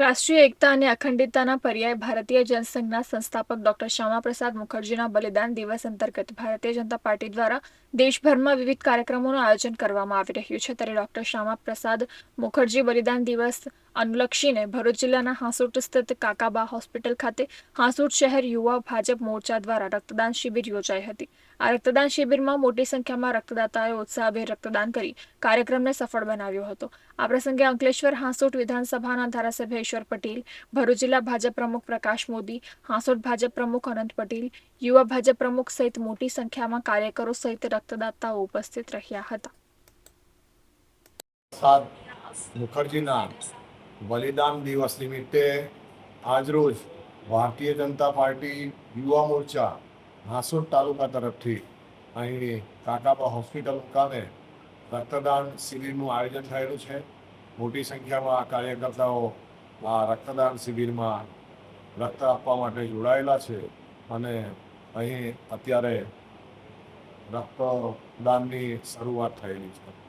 રાષ્ટ્રીય એકતા અને અખંડિતતાના પર્યાય ભારતીય જનસંઘના સંસ્થાપક ડોક્ટર શ્યામાપ્રસાદ મુખર્જીના બલિદાન દિવસ અંતર્ગત ભારતીય જનતા પાર્ટી દ્વારા દેશભરમાં વિવિધ કાર્યક્રમોનું આયોજન કરવામાં આવી રહ્યું છે. ત્યારે ડોક્ટર શ્યામાપ્રસાદ મુખર્જી બલિદાન દિવસ અનુલક્ષીને ભરૂચ જિલ્લાના હાંસોટ સ્થિત કાકાબા હોસ્પિટલ ખાતે હાંસોટ શહેર યુવા ભાજપ મોરચા દ્વારા રક્તદાન શિબિર યોજાઈ હતી. આ રક્તદાન શિબિરમાં મોટી સંખ્યામાં રક્તદાતાઓએ ઉત્સાહભેર રક્તદાન કરી કાર્યક્રમને સફળ બનાવ્યો હતો. આ પ્રસંગે અંકલેશ્વર હાંસોટ વિધાનસભાના ધારાસભ્ય ઈશ્વર પટેલ, ભરૂચ જિલ્લા ભાજપ પ્રમુખ પ્રકાશ મોદી, હાંસોટ ભાજપ પ્રમુખ અનંત પટેલ, યુવા ભાજપ પ્રમુખ સહિત મોટી સંખ્યામાં કાર્યકરો સહિત રક્તદાતાઓ ઉપસ્થિત રહ્યા હતા. મુખર્જીના બલિદાન દિવસ નિમિત્તે આજરોજ ભારતીય જનતા પાર્ટી યુવા મોરચા હાંસોદ તાલુકા તરફથી અહીં કાકાબા હોસ્પિટલ મુકામે રક્તદાન શિબિરનું આયોજન થયેલું છે. મોટી સંખ્યામાં કાર્યકર્તાઓ આ રક્તદાન શિબિરમાં રક્ત આપવા માટે જોડાયેલા છે અને અહીં અત્યારે રક્તદાનની શરૂઆત થયેલી છે.